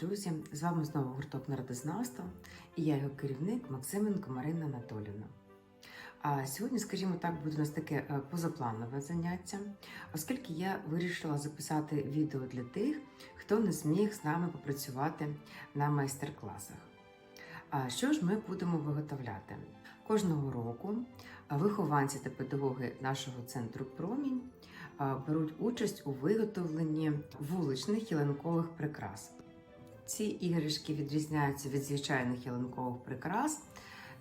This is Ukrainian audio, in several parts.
друзі! З вами знову гурток народознавства і я його керівник Максименко Марина Анатолівна. А сьогодні, скажімо так, буде у нас таке е, позапланове заняття, оскільки я вирішила записати відео для тих, хто не зміг з нами попрацювати на майстер-класах. А що ж ми будемо виготовляти? Кожного року вихованці та педагоги нашого центру Промінь беруть участь у виготовленні вуличних ялинкових прикрас. Ці іграшки відрізняються від звичайних ялинкових прикрас,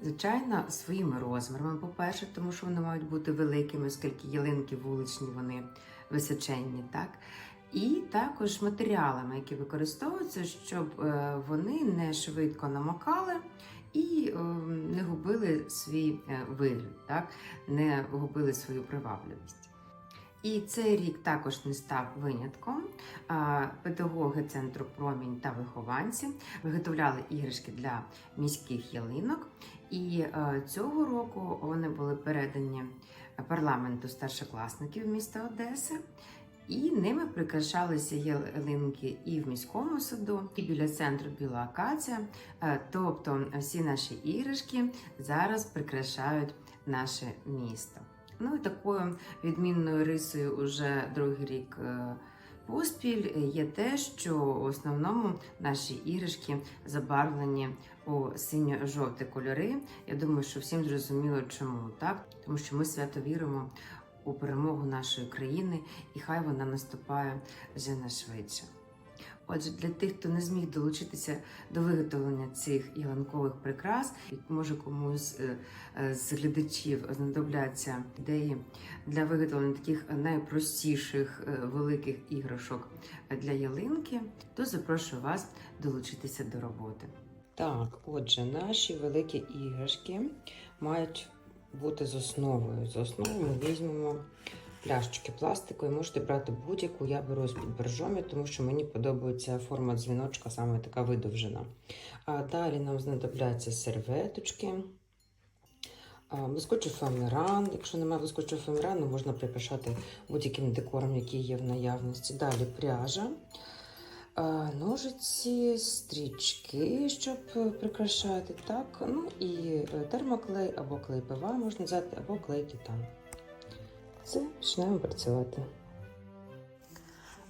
звичайно, своїми розмірами, по-перше, тому що вони мають бути великими, оскільки ялинки вуличні, вони височенні, так? І також матеріалами, які використовуються, щоб е, вони не швидко намокали і е, не губили свій е, вигляд, так? не губили свою привабливість. І цей рік також не став винятком. Педагоги центру промінь та вихованці виготовляли іграшки для міських ялинок. І е, цього року вони були передані парламенту старшокласників міста Одеси. І ними прикрашалися ялинки і в міському саду, і біля центру Біла Акація. Е, Тобто всі наші іграшки зараз прикрашають наше місто. Ну і такою відмінною рисою уже другий рік е, поспіль є те, що в основному наші іграшки забарвлені у синьо-жовті кольори. Я думаю, що всім зрозуміло, чому так, тому що ми свято віримо у перемогу нашої країни, і хай вона наступає вже найшвидше. Отже, для тих, хто не зміг долучитися до виготовлення цих ялинкових прикрас, може комусь е, е, з глядачів знадобляться ідеї для виготовлення таких найпростіших е, великих іграшок для ялинки, то запрошую вас долучитися до роботи. Так, отже, наші великі іграшки мають бути з основою. З основою ми візьмемо пляшечки пластикові. Можете брати будь-яку. Я беру з-під боржомі, тому що мені подобається форма дзвіночка, саме така видовжена. А далі нам знадобляться серветочки. Блискучий фоаміран. Якщо немає блискучого фоамірану, можна прикрашати будь-яким декором, який є в наявності. Далі пряжа, ножиці, стрічки, щоб прикрашати. Так. Ну і е, термоклей або клей ПВА можна взяти, або клей титан. Все, почнемо працювати.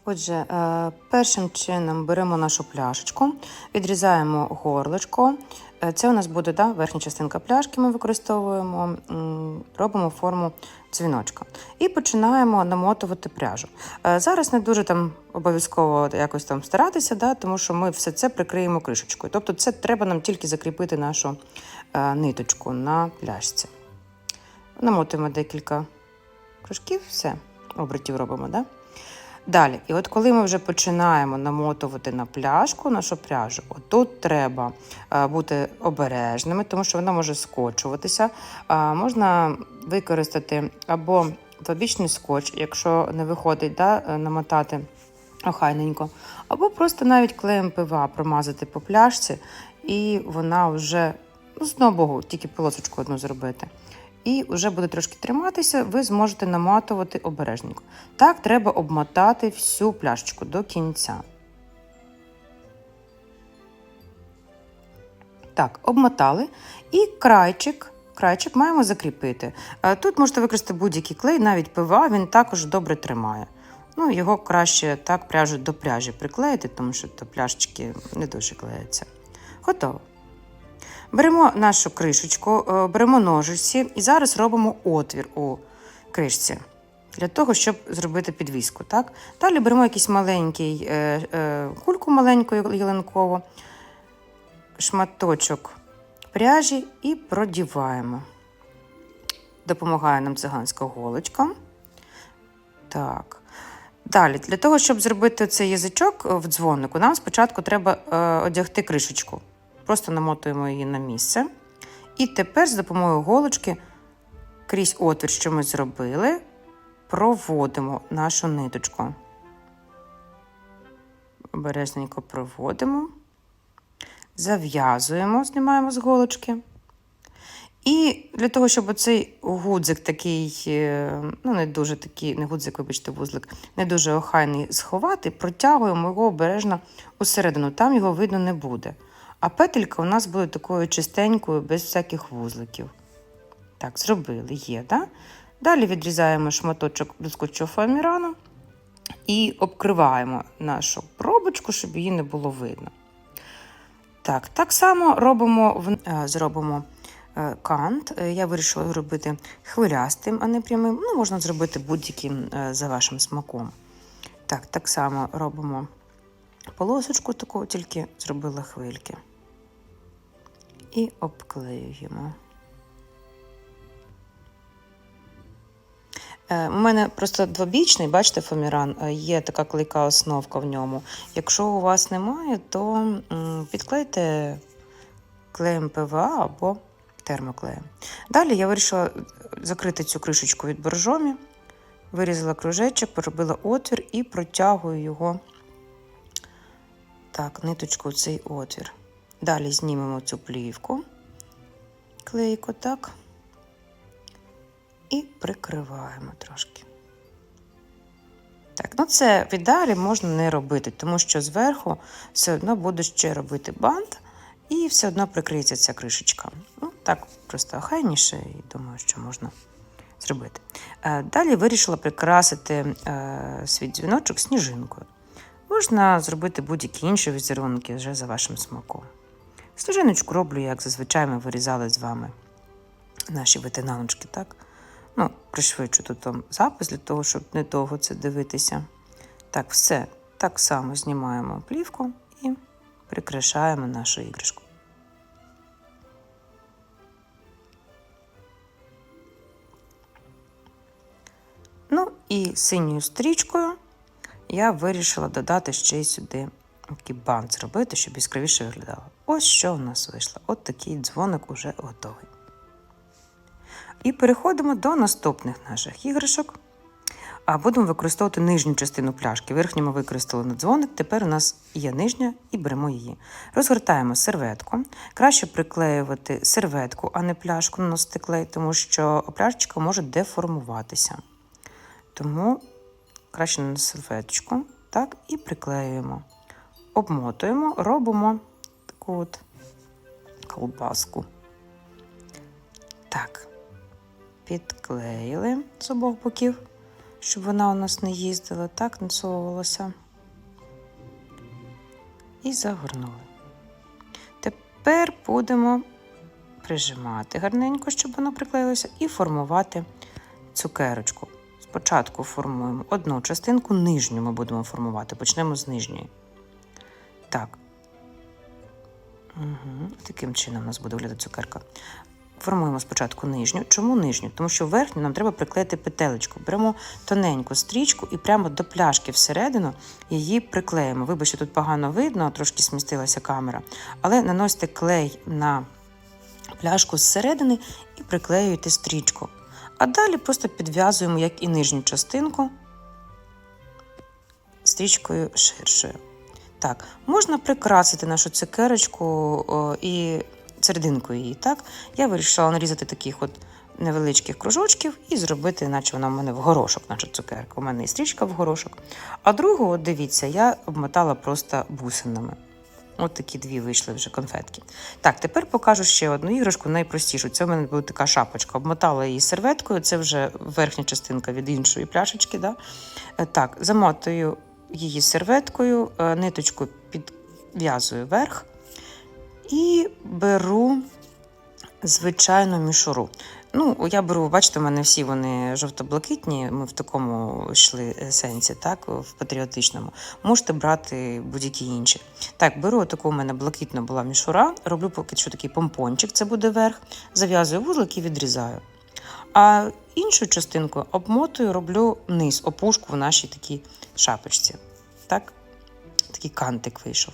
Отже, е, першим чином беремо нашу пляшечку, відрізаємо горлочко. Е, Це у нас буде да, верхня частинка пляшки, ми використовуємо, робимо форму дзвіночка. І починаємо намотувати пряжу. Е, Зараз не дуже там обов'язково якось там старатися, да, тому що ми все це прикриємо кришечкою. Тобто це треба нам тільки закріпити нашу ниточку на пляшці. Намотуємо декілька кружків, все, обертів робимо. Да? Далі, і от коли ми вже починаємо намотувати на пляшку нашу пряжу, отут треба е, бути обережними, тому що вона може скочуватися. А, можна використати або побічний скотч, якщо не виходить да, е, намотати охайненько, або просто навіть клеєм ПВА промазати по пляшці, і вона вже ну, з одного богу, тільки полосочку одну зробити. І вже буде трошки триматися, ви зможете наматувати обережненько. Так, треба обмотати всю пляшечку до кінця. Так, обмотали. І крайчик, крайчик маємо закріпити. Е, Тут можете використати будь-який клей, навіть ПВА, він також добре тримає. Ну, його краще так пряжу до пряжі приклеїти, тому що до пляшечки не дуже клеїться. Готово. Беремо нашу кришечку, е, беремо ножиці і зараз робимо отвір у кришці для того, щоб зробити підвіску. Так? Далі беремо якийсь маленький е, е, кульку маленьку ялинкову, шматочок пряжі і продіваємо. Допомагає нам циганська голочка. Так. Далі, для того, щоб зробити цей язичок в дзвонику, нам спочатку треба одягти кришечку. Просто намотуємо її на місце. І тепер з допомогою голочки крізь отвір, що ми зробили, проводимо нашу ниточку. Обережненько проводимо, зав'язуємо, знімаємо з голочки. І для того, щоб оцей гудзик такий, е, ну не дуже такий, не гудзик, вибачте, вузлик, не дуже охайний сховати, протягуємо його обережно усередину, там його видно не буде. А петелька у нас буде такою чистенькою, без всяких вузликів. Так, зробили, є, да? Далі відрізаємо шматочок блискучого фоамірану і обкриваємо нашу пробочку, щоб її не було видно. Так, так само робимо, е, зробимо е, кант. Е, Я вирішила його робити хвилястим, а не прямим. Ну, можна зробити будь-яким за вашим смаком. Так, так само робимо полосочку таку, тільки зробила хвильки. І обклеюємо. Е, У мене просто двобічний, бачите, фоміран, е, є така клейка основка в ньому. Якщо у вас немає, то підклейте клеєм ПВА або термоклеєм. Далі я вирішила закрити цю кришечку від боржомі, вирізала кружечок, поробила отвір і протягую його так, ниточку в цей отвір. Далі знімемо цю плівку, клейку так, і прикриваємо трошки. Так, ну це в ідеалі можна не робити, тому що зверху все одно буду ще робити бант, і все одно прикриється ця кришечка. Ну, так просто охайніше, і думаю, що можна зробити. Е, Далі вирішила прикрасити е, свій дзвіночок сніжинкою. Можна зробити будь-які інші візерунки вже за вашим смаком. Сніжиночку роблю, як зазвичай ми вирізали з вами наші витинаночки, так? Ну, пришвидшу тут вам запис для того, щоб недовго це дивитися. Так, все так само знімаємо плівку і прикрашаємо нашу іграшку. Ну і синьою стрічкою я вирішила додати ще й сюди бант зробити, щоб яскравіше виглядало. Ось що у нас вийшло. От такий дзвоник уже готовий. І переходимо до наступних наших іграшок. А будемо використовувати нижню частину пляшки. Верхню ми використали на дзвоник, тепер у нас є нижня і беремо її. Розгортаємо серветку. Краще приклеювати серветку, а не пляшку наносити клей, тому що пляшечка може деформуватися. Тому краще на серветочку, так, і приклеюємо. Обмотуємо, робимо таку от колбаску. Так, підклеїли з обох боків, щоб вона у нас не їздила, так, не совувалася. І загорнули. Тепер будемо прижимати гарненько, щоб воно приклеїлося, і формувати цукерочку. Спочатку формуємо одну частинку, нижню ми будемо формувати. Почнемо з нижньої. Так. Угу. Таким чином у нас буде виглядати цукерка. Формуємо спочатку нижню. Чому нижню? Тому що верхню нам треба приклеїти петелечку. Беремо тоненьку стрічку і прямо до пляшки всередину її приклеїмо. Вибачте, тут погано видно, трошки смістилася камера. Але наносите клей на пляшку зсередини і приклеюєте стрічку. А далі просто підв'язуємо, як і нижню частинку, стрічкою ширшою. Так, можна прикрасити нашу цукерочку о, і серединку її. Так, я вирішила нарізати таких от невеличких кружочків і зробити, наче вона в мене в горошок, наша цукерка. У мене і стрічка в горошок. А другу, от дивіться, я обмотала просто бусинами. От такі дві вийшли вже конфетки. Так, тепер покажу ще одну іграшку, найпростішу. Це в мене була така шапочка. Обмотала її серветкою, це вже верхня частинка від іншої пляшечки. Да? Е, Так, замотую її серветкою, е, ниточку підв'язую вверх і беру звичайну мішуру. Ну, я беру, бачите, у мене всі вони жовто-блакитні. Ми в такому йшли е, сенсі, так, в патріотичному. Можете брати будь-які інші. Так, беру таку у мене блакитна була мішура, роблю поки що такий помпончик, це буде верх, зав'язую вузлик і відрізаю. А іншу частинку обмотую, роблю низ, опушку в нашій такій шапочці. Так, такий кантик вийшов.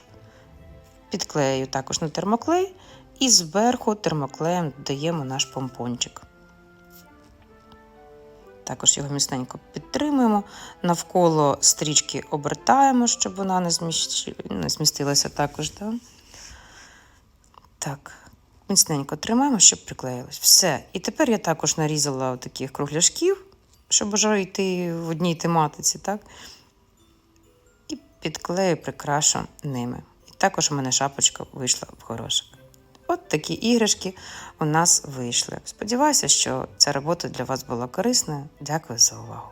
Підклею також на термоклей і зверху термоклеєм додаємо наш помпончик. Також його міцненько підтримуємо. Навколо стрічки обертаємо, щоб вона не, зміщ... не змістилася також. Да? Так. Міцненько тримаємо, щоб приклеїлось. Все. І тепер я також нарізала таких кругляшків, щоб уже йти в одній тематиці, так? І підклею, прикрашу ними. І також у мене шапочка вийшла в горошок. От такі іграшки у нас вийшли. Сподіваюся, що ця робота для вас була корисною. Дякую за увагу.